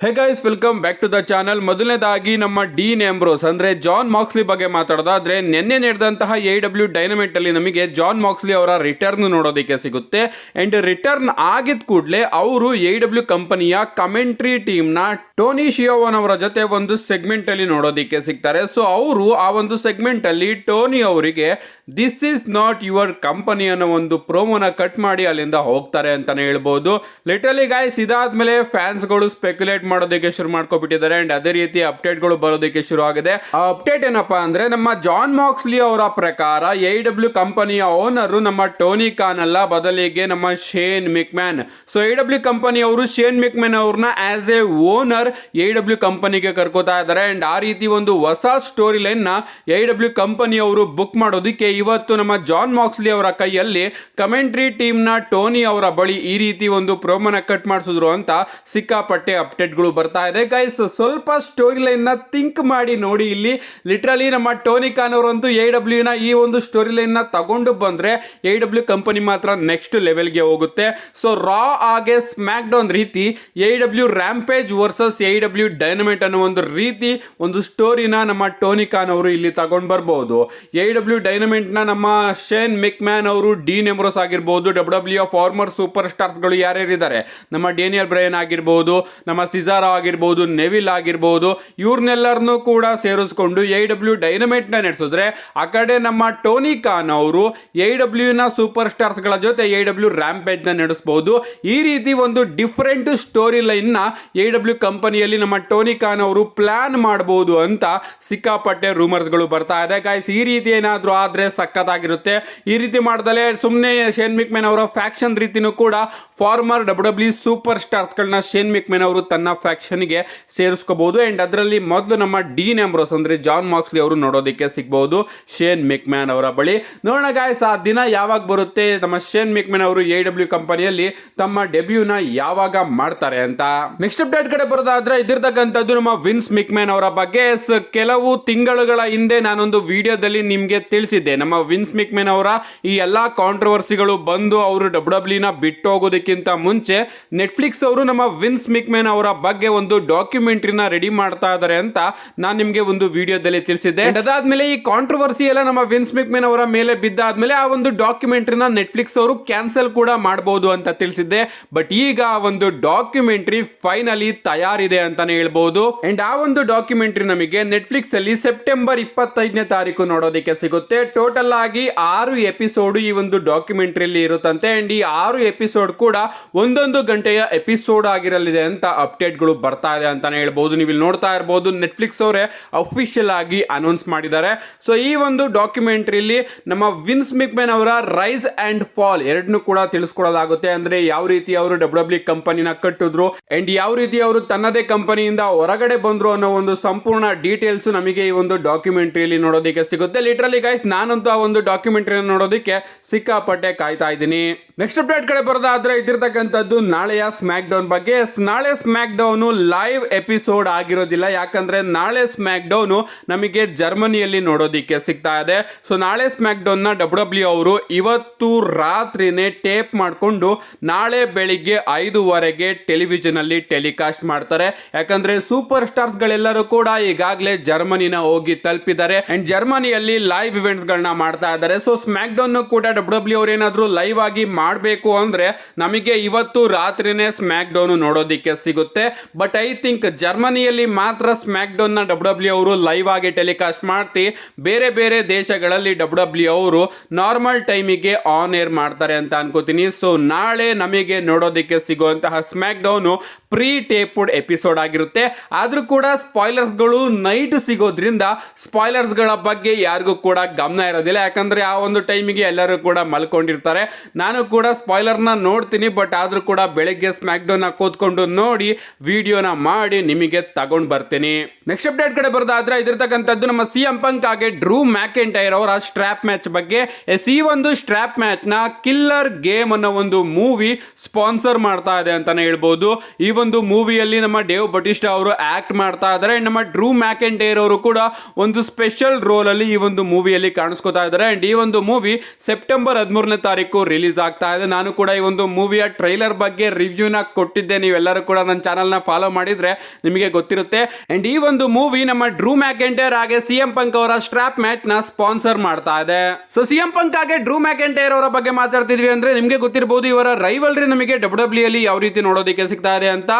Hey guys welcome back to the channel ಮೊದಲನೇದಾಗಿ ನಮ್ಮ dean ಎಂಬ್ರೋಸ್ ಅಂದ್ರೆ ಜಾನ್ ಮಾಕ್ಸ್ಲಿ ಬಗ್ಗೆ ಮಾತಾಡೋದಾದ್ರೆ ನಿನ್ನೆ ನಡೆದಂತಹ ಎ ಡಬ್ಲ್ಯೂ ಡೈನಮೈಟ್ ಅಲ್ಲಿ ನಮಗೆ ಜಾನ್ ಮಾಕ್ಸ್ಲಿ ಅವರ ರಿಟರ್ನ್ ನೋಡೋದಕ್ಕೆ ಸಿಗುತ್ತೆ. ಅಂಡ್ ರಿಟರ್ನ್ ಆಗಿದ ಕೂಡಲೇ ಅವರು ಎ ಡಬ್ಲ್ಯೂ ಕಂಪನಿಯ ಕಮೆಂಟ್ರಿ ಟೀಮ್ನ ಟೋನಿ ಶಿಯೋವನ್ ಅವರ ಜೊತೆ ಒಂದು ಸೆಗ್ಮೆಂಟ್ ಅಲ್ಲಿ ನೋಡೋದಕ್ಕೆ ಸಿಗ್ತಾರೆ. ಸೊ ಅವರು ಆ ಒಂದು ಸೆಗ್ಮೆಂಟ್ ಅಲ್ಲಿ ಟೋನಿ ಅವರಿಗೆ this is not your company ಅನ್ನೋ ಒಂದು ಪ್ರೋಮೋನ ಕಟ್ ಮಾಡಿ ಅಲ್ಲಿಂದ ಹೋಗ್ತಾರೆ ಅಂತಾನೆ ಹೇಳ್ಬೋದು. ಲಿಟರಲಿ ಗಾಯ್ಸ್ ಇದಾದ್ಮೇಲೆ ಫ್ಯಾನ್ಸ್ಗಳು ಸ್ಪೆಕ್ಯುಲೇಟ್ ಮಾಡೋದಕ್ಕೆ ಶುರು ಮಾಡ್ಕೊಬಿಟ್ಟಿದ್ದಾರೆ. ಅಂಡ್ ಅದೇ ರೀತಿ ಅಪ್ಡೇಟ್ಗಳು ಬರೋದಕ್ಕೆ ಶುರು ಆಗಿದೆ. ಆ ಅಪ್ಡೇಟ್ ಏನಪ್ಪಾ ಅಂದ್ರೆ ನಮ್ಮ ಜಾನ್ ಮಾಕ್ಸ್ಲಿ ಅವರ ಪ್ರಕಾರ ಎ ಡಬ್ಲ್ಯೂ ಕಂಪನಿಯ ಓನರ್ ನಮ್ಮ ಟೋನಿ ಖಾನ್ ಅಲ್ಲ. ಬದಲಿಗೆ ನಮ್ಮ Shane McMahon so A W company ಅವರು ಶೇನ್ ಮಿಕ್ಮ್ಯಾನ್ ಅವ್ರನ್ನ as a owner A W ಕಂಪನಿಗೆ ಕರ್ಕೋತಾ ಇದ್ದಾರೆ. ಅಂಡ್ ಆ ರೀತಿ ಒಂದು ಹೊಸ ಸ್ಟೋರಿ ಲೈನ್ನ ಎ ಡಬ್ಲ್ಯೂ ಕಂಪನಿ ಅವರು ಬುಕ್ ಮಾಡೋದಕ್ಕೆ ಇವತ್ತು ನಮ್ಮ ಜಾನ್ ಮಾಕ್ಸ್ಲಿ ಅವರ ಕೈಯಲ್ಲಿ ಕಮೆಂಟ್ರಿ ಟೀಮ್ನ ಟೋನಿ ಅವರ ಬಳಿ ಈ ರೀತಿ ಒಂದು ಪ್ರೋಮನ ಕಟ್ ಮಾಡಿಸಿದ್ರು ಅಂತ ಸಿಕ್ಕಾಪಟ್ಟೆ ಅಪ್ಡೇಟ್ಗಳು ಬರ್ತಾ ಇದೆ. ಗೈಸ್ ಸ್ವಲ್ಪ ಸ್ಟೋರಿ ಲೈನ್ನ ಥಿಂಕ್ ಮಾಡಿ ನೋಡಿ ಇಲ್ಲಿ. ಲಿಟ್ರಲಿ ನಮ್ಮ ಟೋನಿ ಖಾನ್ ಅವರಂತೂ ಎ ಡಬ್ಲ್ಯೂ ನ ಈ ಒಂದು ಸ್ಟೋರಿ ಲೈನ್ನ ತಗೊಂಡು ಬಂದ್ರೆ ಎ ಡಬ್ಲ್ಯೂ ಕಂಪನಿ ಮಾತ್ರ ನೆಕ್ಸ್ಟ್ ಲೆವೆಲ್ಗೆ ಹೋಗುತ್ತೆ. ಸೊ ರಾ ಹಾಗೆ ಸ್ಮ್ಯಾಕ್ ಡೌನ್ ರೀತಿ A W Rampage versus A W Dynamite ಅನ್ನೋ ಒಂದು ರೀತಿ ಒಂದು ಸ್ಟೋರಿನ ನಮ್ಮ ಟೋನಿ ಖಾನ್ ಅವರು ಇಲ್ಲಿ ತಗೊಂಡು ಬರ್ಬೋದು. ಎ ಡಬ್ಲ್ಯೂ ಡೈನಮೈಟ್ನ ನಮ್ಮ ಶೇನ್ ಮಿಕ್ಮ್ಯಾನ್ ಅವರು ಡಿ ನೆಮ್ರೋಸ್ ಆಗಿರ್ಬೋದು ಡಬ್ಲ್ಯೂ ಡಬ್ಲ್ಯೂ ಫಾರ್ಮರ್ ಸೂಪರ್ ಸ್ಟಾರ್ಸ್ಗಳು ಯಾರ್ಯಾರಿದ್ದಾರೆ? ನಮ್ಮ ಡೇನಿಯಲ್ ಬ್ರಯನ್ ಆಗಿರ್ಬೋದು, ನಮ್ಮ ಸಿಜಾರಾ ಆಗಿರ್ಬೋದು ನೆವಿಲ್ ಆಗಿರ್ಬೋದು ಇವ್ರನ್ನೆಲ್ಲರನ್ನೂ ಕೂಡ ಸೇರಿಸ್ಕೊಂಡು ಎ ಡಬ್ಲ್ಯೂ ಡೈನಮೈಟ್ನ ನಡೆಸಿದ್ರೆ, ಆ ಕಡೆ ನಮ್ಮ ಟೋನಿ ಖಾನ್ ಅವರು ಎ ಡಬ್ಲ್ಯೂನ ಸೂಪರ್ ಸ್ಟಾರ್ಸ್ಗಳ ಜೊತೆ ಎ ಡಬ್ಲ್ಯೂ ರ್ಯಾಂಪ್ನ ನಡೆಸಬಹುದು ಈ ರೀತಿ ಒಂದು ಡಿಫ್ರೆಂಟ್ ಸ್ಟೋರಿ ಲೈನ್ನ ಎ ಡಬ್ಲ್ಯೂ ಕಂಪನಿಯಲ್ಲಿ ನಮ್ಮ ಟೋನಿ ಖಾನ್ ಅವರು ಪ್ಲಾನ್ ಮಾಡಬಹುದು ಅಂತ ಸಿಕ್ಕಾಪಟ್ಟೆ ರೂಮರ್ಸ್ಗಳು ಬರ್ತಾ ಇದೆ. ಗಾಯ್ಸ್ ಈ ರೀತಿ ಏನಾದರೂ ಆದ್ರೆ ಸಖತ್ತಾಗಿರುತ್ತೆ. ಈ ರೀತಿ ಮಾಡ್ದಲೇ ಸುಮ್ಮನೆ ಶೇನ್ ಮಿಕ್ಮೆನ್ ಅವರ ಫ್ಯಾಕ್ಷನ್ ರೀತಿನೂ ಕೂಡ ಫಾರ್ಮರ್ ಡಬ್ಲ್ಯೂ ಡಬ್ಲ್ಯೂ ಸೂಪರ್ ಸ್ಟಾರ್ಸ್ಗಳನ್ನ ಶೇನ್ ಮಿಕ್ಮೆನ್ ಅವರು ತನ್ನ ಫ್ಯಾಕ್ಷನ್ಗೆ ಸೇರಿಸ್ಕೋಬಹುದು. ಅಂಡ್ ಅದರಲ್ಲಿ ಮೊದಲು ನಮ್ಮ ಡೀನ್ ಎಂಬ್ರೋಸ್ ಅಂದ್ರೆ ಜಾನ್ ಮಾಕ್ಸ್ಲಿ ಅವರು ನೋಡೋದಕ್ಕೆ ಸಿಗಬಹುದು. ಶೇನ್ ಮಿಕ್ಮ್ಯಾನ್ ಅವರ ಬಳಿ. ನೋಡೋಣ ಗಾಯ್ಸ್ ಆ ದಿನ ಯಾವಾಗ ಬರುತ್ತೆ? ನಮ್ಮ ಶೇನ್ ಮಿಕ್ಮ್ಯಾನ್ ಅವರು ಎ ಡಬ್ಲ್ಯೂ ಕಂಪನಿಯಲ್ಲಿ ತಮ್ಮ ಡೆಬ್ಯೂನ ಯಾವಾಗ ಮಾಡ್ತಾರೆ ಅಂತ. ನೆಕ್ಸ್ಟ್ ಅಪ್ಡೇಟ್ ಕಡೆ ಬರೋದಾದ್ರೆ ಇದಿರ್ತಕ್ಕಂಥದ್ದು ನಮ್ಮ ವಿನ್ಸ್ ಮಿಕ್ಮ್ಯಾನ್ ಅವರ ಬಗ್ಗೆ. ಕೆಲವು ತಿಂಗಳುಗಳ ಹಿಂದೆ ನಾನೊಂದು ವಿಡಿಯೋದಲ್ಲಿ ನಿಮ್ಗೆ ತಿಳಿಸಿದ್ದೆ. ನಮ್ಮ ವಿನ್ಸ್ ಮಿಕ್ಮ್ಯಾನ್ ಅವರ ಈ ಎಲ್ಲಾ ಕಾಂಟ್ರವರ್ಸಿಗಳು ಬಂದು ಅವರು ಡಬ್ಲ್ಯೂ ಡಬ್ಲ್ಯೂನ ಬಿಟ್ಟು ಹೋಗೋದಕ್ಕಿಂತ ಮುಂಚೆ ನೆಟ್ಫ್ಲಿಕ್ಸ್ ಅವರು ನಮ್ಮ ವಿನ್ಸ್ ಮಿಕ್ಮ್ಯಾನ್ ಅವರ ಬಗ್ಗೆ ಒಂದು ಡಾಕ್ಯುಮೆಂಟ್ರಿನ ರೆಡಿ ಮಾಡ್ತಾ ಇದ್ದಾರೆ ಅಂತ ನಾನು ನಿಮಗೆ ಒಂದು ವಿಡಿಯೋದಲ್ಲಿ ತಿಳಿಸಿದ್ದೆ. ಅದಾದ್ಮೇಲೆ ಈ ಕಾಂಟ್ರವರ್ಸಿ ಎಲ್ಲ ನಮ್ಮ ವಿನ್ಸ್ ಮಿಕ್ಮೆನ್ ಅವರ ಮೇಲೆ ಬಿದ್ದಾದ್ಮೇಲೆ ಆ ಒಂದು ಡಾಕ್ಯುಮೆಂಟ್ರಿನ ನೆಟ್ಫ್ಲಿಕ್ಸ್ ಅವರು ಕ್ಯಾನ್ಸಲ್ ಕೂಡ ಮಾಡಬಹುದು ಅಂತ ತಿಳಿಸಿದ್ದೆ. ಬಟ್ ಈಗ ಆ ಒಂದು ಡಾಕ್ಯುಮೆಂಟ್ರಿ ಫೈನಲಿ ತಯಾರಿದೆ ಅಂತಾನೆ ಹೇಳ್ಬಹುದು ಅಂಡ್ ಆ ಒಂದು ಡಾಕ್ಯುಮೆಂಟ್ರಿ ನಮಗೆ ನೆಟ್ಫ್ಲಿಕ್ಸ್ ಅಲ್ಲಿ ಸೆಪ್ಟೆಂಬರ್ ಇಪ್ಪತ್ತೈದನೇ ತಾರೀಕು ನೋಡೋದಕ್ಕೆ ಸಿಗುತ್ತೆ. ಟೋಟಲ್ ಆಗಿ ಆರು ಎಪಿಸೋಡ್ ಈ ಒಂದು ಡಾಕ್ಯುಮೆಂಟ್ರಿಯಲ್ಲಿ ಇರುತ್ತಂತೆ. ಅಂಡ್ ಈ ಆರು ಎಪಿಸೋಡ್ ಕೂಡ ಒಂದೊಂದು ಗಂಟೆಯ ಎಪಿಸೋಡ್ ಆಗಿರಲಿದೆ ಅಂತ ಅಪ್ಡೇಟ್ಗಳು ಬರ್ತಾ ಇದೆ ಅಂತಾನೆ ಹೇಳ್ಬೋದು. ನೀವು ಇಲ್ಲಿ ನೋಡ್ತಾ ಇರಬಹುದು ನೆಟ್ಫ್ಲಿಕ್ಸ್ ಅವರೇ ಅಫಿಷಿಯಲ್ ಆಗಿ ಅನೌನ್ಸ್ ಮಾಡಿದ್ದಾರೆ. ಸೊ ಈ ಒಂದು ಡಾಕ್ಯುಮೆಂಟ್ರಿಲಿ ನಮ್ಮ ವಿನ್ಸ್ ಮಿಕ್ಮೆನ್ ಅವರ ರೈಸ್ ಅಂಡ್ ಫಾಲ್ ಎರಡನ್ನೂ ಕೂಡ ತಿಳಿಸ್ಕೊಡಲಾಗುತ್ತೆ ಅಂದ್ರೆ ಯಾವ ರೀತಿ ಅವರು ಡಬ್ಲ್ಯೂ ಡಬ್ಲ್ಯೂ ಕಂಪನಿನ ಕಟ್ಟಿದ್ರು ಅಂಡ್ ಯಾವ ರೀತಿ ಅವರು ತನ್ನದೇ ಕಂಪನಿಯಿಂದ ಹೊರಗಡೆ ಬಂದ್ರು ಅನ್ನೋ ಒಂದು ಸಂಪೂರ್ಣ ಡೀಟೇಲ್ಸ್ ನಮಗೆ ಈ ಒಂದು ಡಾಕ್ಯುಮೆಂಟ್ರಿಯಲ್ಲಿ ನೋಡೋದಕ್ಕೆ ಸಿಗುತ್ತೆ. ಲಿಟ್ರಲಿ ಗೈಸ್ ನಾನಂತೂ ಆ ಒಂದು ಡಾಕ್ಯುಮೆಂಟ್ರಿನ ನೋಡೋದಕ್ಕೆ ಸಿಕ್ಕಾಪಟ್ಟೆ ಕಾಯ್ತಾ ಇದ್ದೀನಿ. ನೆಕ್ಸ್ಟ್ ಅಪ್ಡೇಟ್ ಕಡೆ ಬರೋದಾದ್ರೆ ಇದಿರ್ತಕ್ಕಂಥದ್ದು ನಾಳೆಯ ಸ್ಮ್ಯಾಕ್ ಡೌನ್ ಬಗ್ಗೆ. ನಾಳೆ ಸ್ಮ್ಯಾಕ್ ಡೌನ್ ಲೈವ್ ಎಪಿಸೋಡ್ ಆಗಿರೋದಿಲ್ಲ. ಯಾಕಂದ್ರೆ ನಾಳೆ ಸ್ಮ್ಯಾಕ್ ಡೌನ್ ನಮಗೆ ಜರ್ಮನಿಯಲ್ಲಿ ನೋಡೋದಿಕ್ಕೆ ಸಿಗ್ತಾ ಇದೆ. ಸೊ ನಾಳೆ ಸ್ಮ್ಯಾಕ್ ಡೌನ್ನ ಡಬ್ಲ್ಯೂ ಡಬ್ಲ್ಯೂ ಅವರು ಇವತ್ತು ರಾತ್ರಿನೇ ಟೇಪ್ ಮಾಡಿಕೊಂಡು ನಾಳೆ ಬೆಳಿಗ್ಗೆ ಐದುವರೆಗೆ ಟೆಲಿವಿಷನ್ ಅಲ್ಲಿ ಟೆಲಿಕಾಸ್ಟ್ ಮಾಡ್ತಾರೆ. ಯಾಕಂದ್ರೆ ಸೂಪರ್ ಸ್ಟಾರ್ಸ್ ಗಳೆಲ್ಲರೂ ಕೂಡ ಈಗಾಗಲೇ ಜರ್ಮನಿನ ಹೋಗಿ ತಲುಪಿದ್ದಾರೆ. ಅಂಡ್ ಜರ್ಮನಿಯಲ್ಲಿ ಲೈವ್ ಇವೆಂಟ್ಸ್ ಗಳನ್ನ ಮಾಡ್ತಾ ಇದ್ದಾರೆ. ಸೊ ಸ್ಮ್ಯಾಕ್ ಡೌನ್ ಕೂಡ ಡಬ್ಲ್ಯೂ ಡಬ್ಲ್ಯೂ ಅವ್ರು ಏನಾದ್ರು ಲೈವ್ ಆಗಿ ಮಾಡಬೇಕು ಅಂದ್ರೆ ನಮಗೆ ಇವತ್ತು ರಾತ್ರಿನೇ ಸ್ಮ್ಯಾಕ್ ಡೌನ್ ನೋಡೋದಿಕ್ಕೆ ಸಿಗುತ್ತೆ. ಬಟ್ ಐ ಥಿಂಕ್ ಜರ್ಮನಿಯಲ್ಲಿ ಮಾತ್ರ ಸ್ಮ್ಯಾಕ್ ಡೌನ್ನ ಡಬ್ಲ್ಯೂ ಡಬ್ಲ್ಯೂ ಅವರು ಲೈವ್ ಆಗಿ ಟೆಲಿಕಾಸ್ಟ್ ಮಾಡ್ತಿ. ಬೇರೆ ಬೇರೆ ದೇಶಗಳಲ್ಲಿ ಡಬ್ಲ್ಯೂ ಡಬ್ಲ್ಯೂ ಅವರು ನಾರ್ಮಲ್ ಟೈಮಿಗೆ ಆನ್ ಏರ್ ಮಾಡ್ತಾರೆ ಅಂತ ಅನ್ಕೋತೀನಿ. ಸೊ ನಾಳೆ ನಮಗೆ ನೋಡೋದಕ್ಕೆ ಸಿಗುವಂತಹ SmackDown pre taped episode ಆಗಿರುತ್ತೆ. ಆದ್ರೂ ಕೂಡ ಸ್ಪಾಯ್ಲರ್ಸ್ಗಳು ನೈಟ್ ಸಿಗೋದ್ರಿಂದ ಸ್ಪಾಯ್ಲರ್ಸ್ಗಳ ಬಗ್ಗೆ ಯಾರಿಗೂ ಕೂಡ ಗಮನ ಇರೋದಿಲ್ಲ. ಯಾಕಂದ್ರೆ ಆ ಒಂದು ಟೈಮಿಗೆ ಎಲ್ಲರೂ ಕೂಡ ಮಲ್ಕೊಂಡಿರ್ತಾರೆ. ನಾನು ಕೂಡ ಸ್ಪಾಯ್ಲರ್ನ ನೋಡ್ತೀನಿ. ಬಟ್ ಆದ್ರೂ ಕೂಡ ಬೆಳಗ್ಗೆ ಸ್ಮ್ಯಾಕ್ ಡೌನ್ ಕೂತ್ಕೊಂಡು ನೋಡಿ ವಿಡಿಯೋನ ಮಾಡಿ ನಿಮಗೆ ತಗೊಂಡ್ ಬರ್ತೀನಿ. ನೆಕ್ಸ್ಟ್ ಅಪ್ಡೇಟ್ ಕಡೆ ಬರೋದಾದ್ರೆ ಇದಿರ್ತಕ್ಕಂಥದ್ದು ನಮ್ಮ ಸಿ ಎಂ ಪಂಕ್ ಹಾಗೆ ಡ್ರೂ ಮ್ಯಾಕೆಂಟೈರ್ ಅವರ ಸ್ಟ್ರಾಪ್ ಮ್ಯಾಚ್ ಬಗ್ಗೆ. ಎಸ್ ಈ ಒಂದು ಸ್ಟ್ರಾಪ್ ಮ್ಯಾಚ್ನ ಕಿಲ್ಲರ್ ಗೇಮ್ ಅನ್ನೋ ಒಂದು ಮೂವಿ ಸ್ಪಾನ್ಸರ್ ಮಾಡ್ತಾ ಇದೆ ಅಂತಾನೆ ಹೇಳ್ಬೋದು. ಈ ಒಂದು ಮೂವಿಯಲ್ಲಿ ನಮ್ಮ ಡೇವ್ ಬಟಿಸ್ಟಾ ಅವರು ಆಕ್ಟ್ ಮಾಡ್ತಾ ಇದ್ದಾರೆ. ನಮ್ಮ ಡ್ರೂ ಮ್ಯಾಕೆಂಟೈರ್ ಅವರು ಕೂಡ ಒಂದು ಸ್ಪೆಷಲ್ ರೋಲ್ ಅಲ್ಲಿ ಈ ಒಂದು ಮೂವಿಯಲ್ಲಿ ಕಾಣಿಸ್ಕೊತಾ ಇದ್ದಾರೆ. ಅಂಡ್ ಈ ಒಂದು ಮೂವಿ ಸೆಪ್ಟೆಂಬರ್ ಹದಿಮೂರನೇ ತಾರೀಕು ರಿಲೀಸ್ ಆಗ್ತಾ ಇದೆ. ನಾನು ಕೂಡ ಈ ಒಂದು ಮೂವಿಯ ಟ್ರೈಲರ್ ಬಗ್ಗೆ ರಿವ್ಯೂನ ಕೊಟ್ಟಿದ್ದೆ. ನೀವೆಲ್ಲರೂ ಕೂಡ ನನ್ನ ಚಾನಲ್ ಚಾನಲ್ನ ಫಾಲೋ ಮಾಡಿದ್ರೆ ನಿಮಗೆ ಗೊತ್ತಿರುತ್ತೆ. ಅಂಡ್ ಈ ಒಂದು ಮೂವಿ ನಮ್ಮ ಡ್ರೂ ಮ್ಯಾಕೆಂಟೇರ್ ಹಾಗೆ ಸಿ ಎಂ ಪಂಕ್ ಅವರ ಸ್ಟ್ರಾಪ್ ಮ್ಯಾಚ್ನ ಸ್ಪಾನ್ಸರ್ ಮಾಡ್ತಾ ಇದೆ. ಸೊ ಸಿ ಎಂ ಪಂಕ್ ಹಾಗೆ ಡ್ರೂ ಮ್ಯಾಕೆಂಟೇರ್ ಅವರ ಬಗ್ಗೆ ಮಾತಾಡ್ತಿದ್ವಿ ಅಂದ್ರೆ ನಿಮಗೆ ಗೊತ್ತಿರಬಹುದು ಇವರ ರೈವಲ್ರಿ ನಮಗೆ ಡಬ್ಲ್ಯೂ ಡಬ್ಲ್ಯೂ ಅಲ್ಲಿ ಯಾವ ರೀತಿ ನೋಡೋದಕ್ಕೆ ಸಿಗ್ತಾ ಇದೆ ಅಂತ.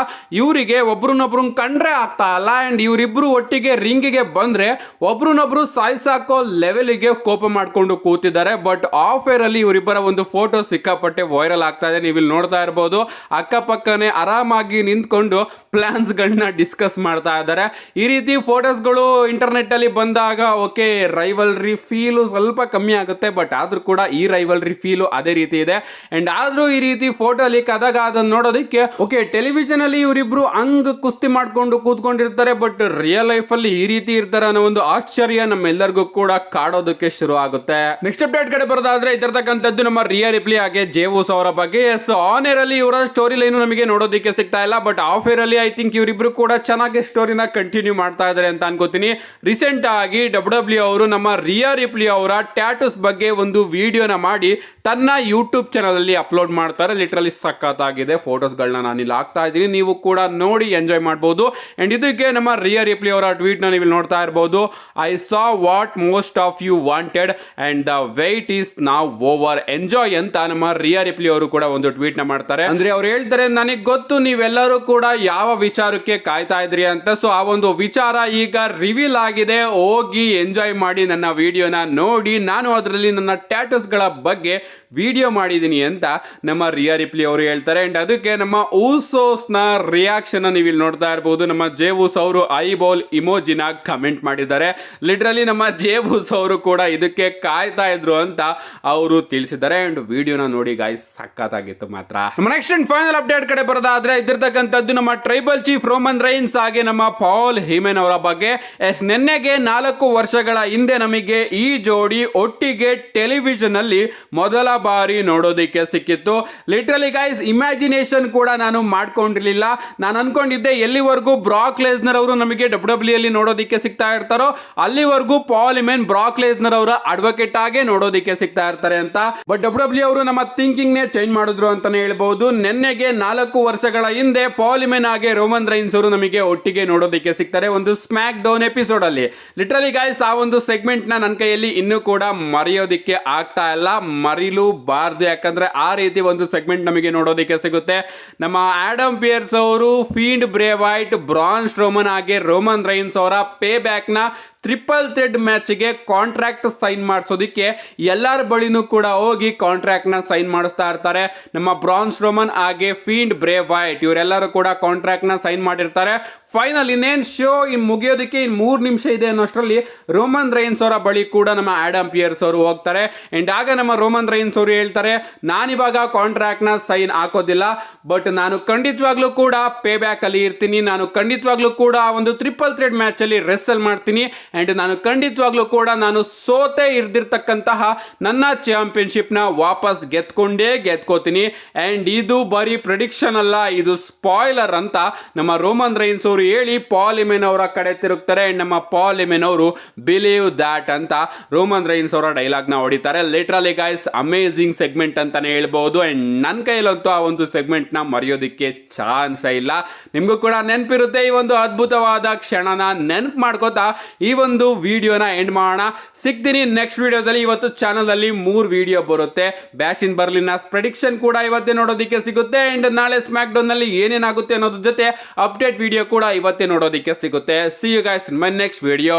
ಇವರಿಗೆ ಒಬ್ರನ್ನೊಬ್ರು ಕಂಡ್ರೆ ಆಗ್ತಾ ಇಲ್ಲ. ಅಂಡ್ ಇವರಿಬ್ಬರು ಒಟ್ಟಿಗೆ ರಿಂಗಿಗೆ ಬಂದ್ರೆ ಒಬ್ರನ್ನೊಬ್ರು ಸಾಯ್ಸಾಕೋ ಲೆವೆಲ್ಗೆ ಕೋಪ ಮಾಡ್ಕೊಂಡು ಕೂತಿದ್ದಾರೆ. ಬಟ್ ಆಫ್ ಏರ್ ಅಲ್ಲಿ ಇವರಿಬ್ಬರ ಒಂದು ಫೋಟೋ ಸಿಕ್ಕಾಪಟ್ಟೆ ವೈರಲ್ ಆಗ್ತಾ ಇದೆ. ನೀವು ಇಲ್ಲಿ ನೋಡ್ತಾ ಇರಬಹುದು ಅಕ್ಕಪಕ್ಕನೆ ಆರಾಮಾಗಿ ನಿಂತ್ಕೊಂಡು ಪ್ಲಾನ್ಸ್ ಗಳನ್ನ ಡಿಸ್ಕಸ್ ಮಾಡ್ತಾ ಇದ್ದಾರೆ. ಈ ರೀತಿ ಫೋಟೋಸ್ಗಳು ಇಂಟರ್ನೆಟ್ ಅಲ್ಲಿ ಬಂದಾಗ ಓಕೆ, ರೈವಲ್ರಿ ಫೀಲು ಸ್ವಲ್ಪ ಕಮ್ಮಿ ಆಗುತ್ತೆ, ಬಟ್ ಆದ್ರೂ ಕೂಡ ಈ ರೈವಲ್ರಿ ಫೀಲು ಅದೇ ರೀತಿ ಇದೆ. ಅಂಡ್ ಆದ್ರೂ ಈ ರೀತಿ ಫೋಟೋ ಲೀಕ್ ಆದಾಗ ಅದನ್ನ ನೋಡೋದಕ್ಕೆ ಓಕೆ ಟೆಲಿವಿಷನ್ ಅಲ್ಲಿ ಇವರಿಬ್ರು ಹಂಗ್ ಕುಸ್ತಿ ಮಾಡ್ಕೊಂಡು ಕೂತ್ಕೊಂಡಿರ್ತಾರೆ, ಬಟ್ ರಿಯಲ್ ಲೈಫ್ ಅಲ್ಲಿ ಈ ರೀತಿ ಇರ್ತಾರೆ ಅನ್ನೋ ಒಂದು ಆಶ್ಚರ್ಯ ನಮ್ಮೆಲ್ಲರಿಗೂ ಕೂಡ ಕಾಡೋದಕ್ಕೆ ಶುರು ಆಗುತ್ತೆ. ನೆಕ್ಸ್ಟ್ ಅಪ್ಡೇಟ್ ಕಡೆ ಬರೋದಾದ್ರೆ ಇದರ್ತಕ್ಕಂಥದ್ದು ನಮ್ಮ ರಿಯಲ್ ರಿಪ್ಲಿ ಹಾಗೆ ಜೇವೂಸ್ ಅವರ ಬಗ್ಗೆ. ಎಸ್ ಆನ್ ಏರ್ ಅಲ್ಲಿ ಇವರ ಸ್ಟೋರಿ ಲೈನ್ ನಮಗೆ ನೋಡೋದಕ್ಕೆ ಸಿಗ್ತಾ ಇಲ್ಲ ಬಟ್ ಆಫ್ ಅಲ್ಲಿ ಐ ಥಿಂಕ್ ಇವರಿಬ್ರು ಕೂಡ ಚೆನ್ನಾಗಿ ಸ್ಟೋರಿನ ಕಂಟಿನ್ಯೂ ಮಾಡ್ತಾ ಇದ್ದಾರೆ ಅಂತ ಅನ್ಕೋತೀನಿ. ರೀಸೆಂಟ್ ಆಗಿ ಡಬ್ಲ್ಯೂ ಡಬ್ಲ್ಯೂ ಅವರು ನಮ್ಮ ರಿಯಾ ರಿಪ್ಲಿ ಅವರ ಟ್ಯಾಟೂಸ್ ಬಗ್ಗೆ ಒಂದು ವಿಡಿಯೋನ ಮಾಡಿ ತನ್ನ ಯೂಟ್ಯೂಬ್ ಚಾನಲ್ ಅಲ್ಲಿ ಅಪ್ಲೋಡ್ ಮಾಡ್ತಾರೆ. ಲಿಟ್ರಲಿ ಸಖತ್ತಾಗಿದೆ. ಫೋಟೋಸ್ಗಳನ್ನ ನಾನು ಇಲ್ಲಿ ಹಾಕ್ತಾ ಇದ್ದೀನಿ. ನೀವು ಕೂಡ ನೋಡಿ ಎಂಜಾಯ್ ಮಾಡ್ಬೋದು. ಅಂಡ್ ಇದಕ್ಕೆ ನಮ್ಮ ರಿಯಾ ರಿಪ್ಲಿ ಅವರ ಟ್ವೀಟ್ನ ನೀವು ನೋಡ್ತಾ ಇರ್ಬೋದು. I saw what most of you wanted and the wait is now over enjoy ಅಂತ ನಮ್ಮ ರಿಯಾ ರಿಪ್ಲಿ ಅವರು ಕೂಡ ಒಂದು ಟ್ವೀಟ್ನ ಮಾಡ್ತಾರೆ. ಅಂದ್ರೆ ಅವ್ರು ಹೇಳ್ತಾರೆ, ನನಗೆ ಗೊತ್ತು, ನೀವೆಲ್ಲರೂ ಕೂಡ ಯಾವ ವಿಚಾರಕ್ಕೆ ಕಾಯ್ತಾ ಇದ್ರಿ ಅಂತ? ಸೊ ಆ ಒಂದು ವಿಚಾರ ಈಗ ರಿವೀಲ್ ಆಗಿದೆ. ಹೋಗಿ ಎಂಜಾಯ್ ಮಾಡಿ ನನ್ನ ವಿಡಿಯೋನ ನೋಡಿ. ನಾನು ಅದರಲ್ಲಿ ನನ್ನ ಟ್ಯಾಟೂಸ್ಗಳ ಬಗ್ಗೆ ವಿಡಿಯೋ ಮಾಡಿದ್ದೀನಿ ಅಂತ ನಮ್ಮ ರಿಯಾ ರಿಪ್ಲಿ ಅವರು ಹೇಳ್ತಾರೆ. ಅಂಡ್ ಅದಕ್ಕೆ ನಮ್ಮ ಊಸೋಸ್ನ ರಿಯಾಕ್ಷನ್ ನೀವು ಇಲ್ಲಿ ನೋಡ್ತಾ ಇರಬಹುದು ನಮ್ಮ ಜೇವೂಸ್ ಅವರು ಐ ಬೌಲ್ ಇಮೋಜಿನ ಕಮೆಂಟ್ ಮಾಡಿದ್ದಾರೆ. ಲಿಟ್ರಲಿ ನಮ್ಮ ಜೇವೂಸ್ ಅವರು ಕೂಡ ಇದಕ್ಕೆ ಕಾಯ್ತಾ ಇದ್ರು ಅಂತ ಅವರು ತಿಳಿಸಿದ್ದಾರೆ. ಅಂಡ್ ವಿಡಿಯೋನ ನೋಡಿ ಗಾಯ್ಸ್ ಸಕ್ಕತ್ತಾಗಿತ್ತು ಮಾತ್ರ. ನಮ್ಮ ನೆಕ್ಸ್ಟ್ ಅಂಡ್ ಫೈನಲ್ ಅಪ್ಡೇಟ್ ಕಡೆ ಬರೋದಾದ್ರೆ ಇದಿರ್ತಕ್ಕಂಥದ್ದು ನಮ್ಮ ಟ್ರೈಬಲ್ ಚೀಫ್ ರೋಮನ್ ರೈನ್ಸ್ ಹಾಗೆ ನಮ್ಮ ಪಾಲ್ ಹಿಮೆನ್ ಅವರ ಬಗ್ಗೆ. ಎಸ್, ನಿನ್ನೆಗೆ ನಾಲ್ಕು ವರ್ಷಗಳ ಹಿಂದೆ ನಮಗೆ ಈ ಜೋಡಿ ಒಟ್ಟಿಗೆ ಟೆಲಿವಿಷನ್ ಅಲ್ಲಿ ಮೊದಲ ಬಾರಿ ನೋಡೋದಕ್ಕೆ ಸಿಕ್ಕಿತ್ತು. ಲಿಟ್ರಲಿ ಗೈಸ್ ಇಮ್ಯಾಜಿನೇಷನ್ ಕೂಡ ನಾನು ಮಾಡ್ಕೊಂಡಿರ್ಲಿಲ್ಲ. ನಾನು ಅನ್ಕೊಂಡಿದ್ದೆ ಎಲ್ಲಿವರೆಗೂ ಬ್ರಾಕ್ ಲೇಸ್ನರ್ ಅವರು ನಮಗೆ ಡಬ್ಲ್ಯೂ ಡಬ್ಲ್ಯೂ ಅಲ್ಲಿ ನೋಡೋದಕ್ಕೆ ಸಿಗ್ತಾ ಇರ್ತಾರೋ, ಅಲ್ಲಿವರೆಗೂ ಪಾಲ್ ಇಮೆನ್ ಬ್ರಾಕ್ ಲೇಸ್ನರ್ ಅವರ ಅಡ್ವೊಕೇಟ್ ಆಗಿ ನೋಡೋದಕ್ಕೆ ಸಿಗ್ತಾ ಇರ್ತಾರೆ ಅಂತ. ಬಟ್ ಡಬ್ಲ್ಯೂ ಡಬ್ಲ್ಯೂ ಅವರು ನಮ್ಮ ಥಿಂಕಿಂಗ್ ನೇ ಚೇಂಜ್ ಮಾಡಿದ್ರು ಅಂತಾನೆ ಹೇಳ್ಬಹುದು ನಿನ್ನೆಗೆ ನಾಲ್ಕು ವರ್ಷಗಳ ಹಿಂದೆ ಪಾಲಿಮೆನ್ ಆಗಿ ರೋಮನ್ ರೈನ್ಸ್ ಅವರು ನಮಗೆ ಒಟ್ಟಿಗೆ ನೋಡೋದಕ್ಕೆ ಸಿಗ್ತಾರೆ ಒಂದು ಸ್ಮ್ಯಾಕ್ ಡೌನ್ ಎಪಿಸೋಡ್ ಅಲ್ಲಿ ಲಿಟ್ರಲಿ ಗಾಯ್ಸ್ ಆ ಒಂದು ಸೆಗ್ಮೆಂಟ್ನ ನನ್ನ ಕೈಯಲ್ಲಿ ಇನ್ನೂ ಕೂಡ ಮರೆಯೋದಿಕ್ಕೆ ಆಗ್ತಾ ಇಲ್ಲ. ಮರಿಲು ಬಾರ್ದು, ಯಾಕಂದ್ರೆ ಆ ರೀತಿ ಒಂದು ಸೆಗ್ಮೆಂಟ್ ನಮಗೆ ನೋಡೋದಕ್ಕೆ ಸಿಗುತ್ತೆ. ನಮ್ಮ ಆಡಮ್ ಪಿಯರ್ಸ್ ಅವರು ಫೀಂಡ್ ಬ್ರೇವೈಟ್ ಬ್ರಾನ್ಸ್ ರೋಮನ್ ಆಗಿ ರೋಮನ್ ರೈನ್ಸ್ ಅವರ ಪೇ ಬ್ಯಾಕ್ನ ಟ್ರಿಪಲ್ ಥ್ರೆಡ್ ಮ್ಯಾಚ್ಗೆ ಕಾಂಟ್ರಾಕ್ಟ್ ಸೈನ್ ಮಾಡಿಸೋದಕ್ಕೆ ಎಲ್ಲರ ಬಳಿನೂ ಕೂಡ ಹೋಗಿ ಕಾಂಟ್ರಾಕ್ಟ್ನ ಸೈನ್ ಮಾಡಿಸ್ತಾ ಇರ್ತಾರೆ. ನಮ್ಮ ಬ್ರಾನ್ಸ್ ರೋಮನ್ ಹಾಗೆ ಫೀಂಡ್ ಬ್ರೇ ವೈಟ್ ಇವರೆಲ್ಲರೂ ಕೂಡ ಕಾಂಟ್ರಾಕ್ಟ್ನ ಸೈನ್ ಮಾಡಿರ್ತಾರೆ. ಫೈನಲ್ ಇನ್ನೇನು ಶೋ ಇನ್ ಮುಗಿಯೋದಕ್ಕೆ ಇನ್ನು ಮೂರು ನಿಮಿಷ ಇದೆ ಅನ್ನೋಷ್ಟರಲ್ಲಿ ರೋಮನ್ ರೈನ್ಸ್ ಅವರ ಬಳಿ ಕೂಡ ನಮ್ಮ ಆಡಮ್ ಪಿಯರ್ಸ್ ಅವರು ಹೋಗ್ತಾರೆ. ಅಂಡ್ ಆಗ ನಮ್ಮ ರೋಮನ್ ರೈನ್ಸ್ ಅವರು ಹೇಳ್ತಾರೆ, ನಾನಿವಾಗ ಕಾಂಟ್ರಾಕ್ಟ್ನ ಸೈನ್ ಹಾಕೋದಿಲ್ಲ ಬಟ್ ನಾನು ಖಂಡಿತವಾಗ್ಲೂ ಕೂಡ ಪೇ ಬ್ಯಾಕಲ್ಲಿ ಇರ್ತೀನಿ. ನಾನು ಖಂಡಿತವಾಗ್ಲೂ ಕೂಡ ಒಂದು ಟ್ರಿಪಲ್ ಥ್ರೆಡ್ ಮ್ಯಾಚ್ ಅಲ್ಲಿ ರೆಸ್ಸಲ್ ಮಾಡ್ತೀನಿ. ಅಂಡ್ ನಾನು ಖಂಡಿತವಾಗ್ಲೂ ಕೂಡ ನಾನು ಸೋತೆ ಇರ್ದಿರ್ತಕ್ಕಂತಹ ನನ್ನ ಚಾಂಪಿಯನ್ಶಿಪ್ನ ವಾಪಸ್ ಗೆದ್ಕೊಂಡೇ ಗೆದ್ಕೋತೀನಿ. ಆ್ಯಂಡ್ ಇದು ಬರೀ ಪ್ರಿಡಿಕ್ಷನ್ ಅಲ್ಲ, ಇದು ಸ್ಪಾಯ್ಲರ್ ಅಂತ ನಮ್ಮ ರೋಮನ್ ರೈನ್ಸ್ ಅವರು ಹೇಳಿ ಪಾಲಿಮೆನ್ ಅವರ ಕಡೆ ತಿರುಗ್ತಾರೆ. ಆ್ಯಂಡ್ ನಮ್ಮ ಪಾಲಿಮೆನ್ ಅವರು ಬಿಲೀವ್ ದ್ಯಾಟ್ ಅಂತ ರೋಮನ್ ರೈನ್ಸ್ ಅವರ ಡೈಲಾಗ್ನ ಹೊಡಿತಾರೆ. ಲಿಟ್ರಲಿ ಗೈಸ್ ಅಮೇಝಿಂಗ್ ಸೆಗ್ಮೆಂಟ್ ಅಂತಲೇ ಹೇಳ್ಬೋದು. ಆ್ಯಂಡ್ ನನ್ನ ಕೈಲಂತೂ ಆ ಒಂದು ಸೆಗ್ಮೆಂಟ್ನ ಮರೆಯೋದಕ್ಕೆ ಚಾನ್ಸ್ ಇಲ್ಲ. ನಿಮಗೂ ಕೂಡ ನೆನಪಿರುತ್ತೆ ಈ ಒಂದು ಅದ್ಭುತವಾದ ಕ್ಷಣನ ನೆನಪು ಮಾಡ್ಕೋತಾ ಈ ವಿಡಿಯೋನ ಎಂಡ್ ಮಾಡೋಣ. ಸಿಗ್ತೀನಿ ನೆಕ್ಸ್ಟ್ ವಿಡಿಯೋದಲ್ಲಿ. ಇವತ್ತು ಚಾನಲ್ ಅಲ್ಲಿ ಮೂರು ವಿಡಿಯೋ ಬರುತ್ತೆ. ಬ್ಯಾಚ್ ಇನ್ ಬರ್ಲಿನ ಪ್ರೆಡಿಕ್ಷನ್ ಕೂಡ ಇವತ್ತೇ ನೋಡೋದಕ್ಕೆ ಸಿಗುತ್ತೆ. ಅಂಡ್ ನಾಳೆ ಸ್ಮ್ಯಾಕ್ ಡೌನ್ನಲ್ಲಿ ಏನೇನಾಗುತ್ತೆ ಅನ್ನೋದ್ರ ಜೊತೆ ಅಪ್ಡೇಟ್ ವಿಡಿಯೋ ಕೂಡ ಇವತ್ತೇ ನೋಡೋದಕ್ಕೆ ಸಿಗುತ್ತೆ. See you guys my next video